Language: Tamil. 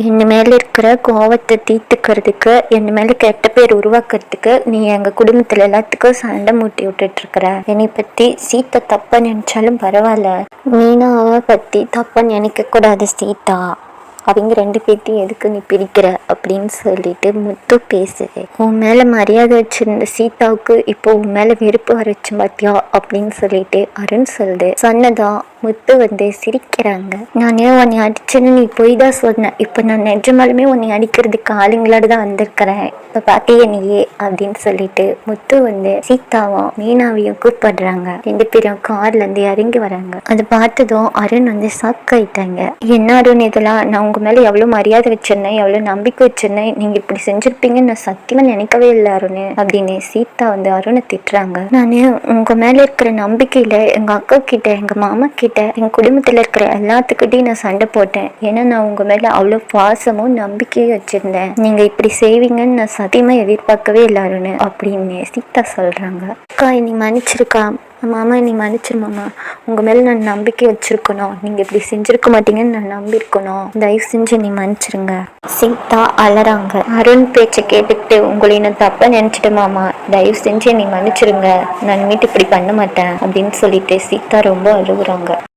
என் மேலே இருக்கிற கோவத்தை தீர்த்துக்கிறதுக்கு என் மேலே கெட்ட பேர் உருவாக்குறதுக்கு நீ எங்கள் குடும்பத்தில் எல்லாத்துக்கும் சண்டை மூட்டி விட்டுட்டுருக்குற. என்னை பற்றி சீத்தை தப்பாக நினச்சாலும் பரவாயில்ல. மீனாவை பற்றி தப்பாக நினைக்கக்கூடாது சீத்தா சீதா. அவங்க ரெண்டு பேர்த்தையும் எதுக்கு நீ பிரிக்கிற அப்படின்னு சொல்லிட்டு முத்து பேசுது. உன் மேல மரியாதை வச்சிருந்த சீதாவுக்கு இப்போ உன் மேல வெறுப்பு வரச்சு பாத்தியா அப்படின்னு சொல்லிட்டு அருண் சொல்லுது. சொன்னதா முத்து வந்து சிரிக்கிறாங்க. நான் ஏன் உன்னை அடிச்சேன்னு நீ போய் தான் சொன்ன. இப்போ நான் நிஜமாலுமே உன்னை அடிக்கிறதுக்கு ஆளுங்களோட தான் வந்திருக்கிறேன். இப்போ பார்த்தியே நீயே அப்படின்னு சொல்லிட்டு முத்து வந்து சீதாவும் மீனாவையும் கூப்பிடுறாங்க. ரெண்டு பேரும் கார்ல இருந்து இறங்கி வராங்க. அதை பார்த்ததும் அருண் வந்து ஷாக் ஆயிட்டாங்க. என்ன அருண் இதெல்லாம்? நான் உங்கள் மேலே எவ்வளோ மரியாதை வச்சிருந்தேன் எவ்வளோ நம்பிக்கை வச்சிருந்தேன் நீங்கள் இப்படி செஞ்சுருப்பீங்கன்னு நான் சத்தியமாக நினைக்கவே இல்லை அருண். அப்படின்னு சீதா வந்து அருணை திட்டுறாங்க. நான் உங்கள் மேலே இருக்கிற நம்பிக்கையில் எங்கள் அக்கா கிட்ட எங்கள் மாமா கிட்ட எங்கள் குடும்பத்தில் இருக்கிற எல்லாத்துக்கிட்டையும் நான் சண்டை போட்டேன். ஏன்னா நான் உங்கள் மேலே அவ்வளோ பாசமும் நம்பிக்கையும் வச்சுருந்தேன். நீங்கள் இப்படி செய்வீங்கன்னு நான் சத்தியமாக எதிர்பார்க்கவே இல்லை அருண் அப்படின்னு சீதா சொல்கிறாங்க அக்கா நீ மன்னிச்சிருக்கா? மாமா நீ மன்னிச்சிரு மாமா. உங்கள் மேலே நான் நம்பிக்கை வச்சிருக்கணும். நீங்கள் இப்படி செஞ்சுருக்க மாட்டீங்கன்னு நான் நம்பியிருக்கணும். தயவு செஞ்சு நீ மன்னிச்சிருங்க. சீதா அலறாங்க. அருண் பேச்சை கேட்டுக்கிட்டு உங்களை நான் தப்பாக நினச்சிட்டு மாமா. தயவு செஞ்சு நீ மன்னிச்சிருங்க. நான் மீட்டு இப்படி பண்ண மாட்டேன் அப்படின்னு சொல்லிட்டு சீதா ரொம்ப அழுகுறாங்க.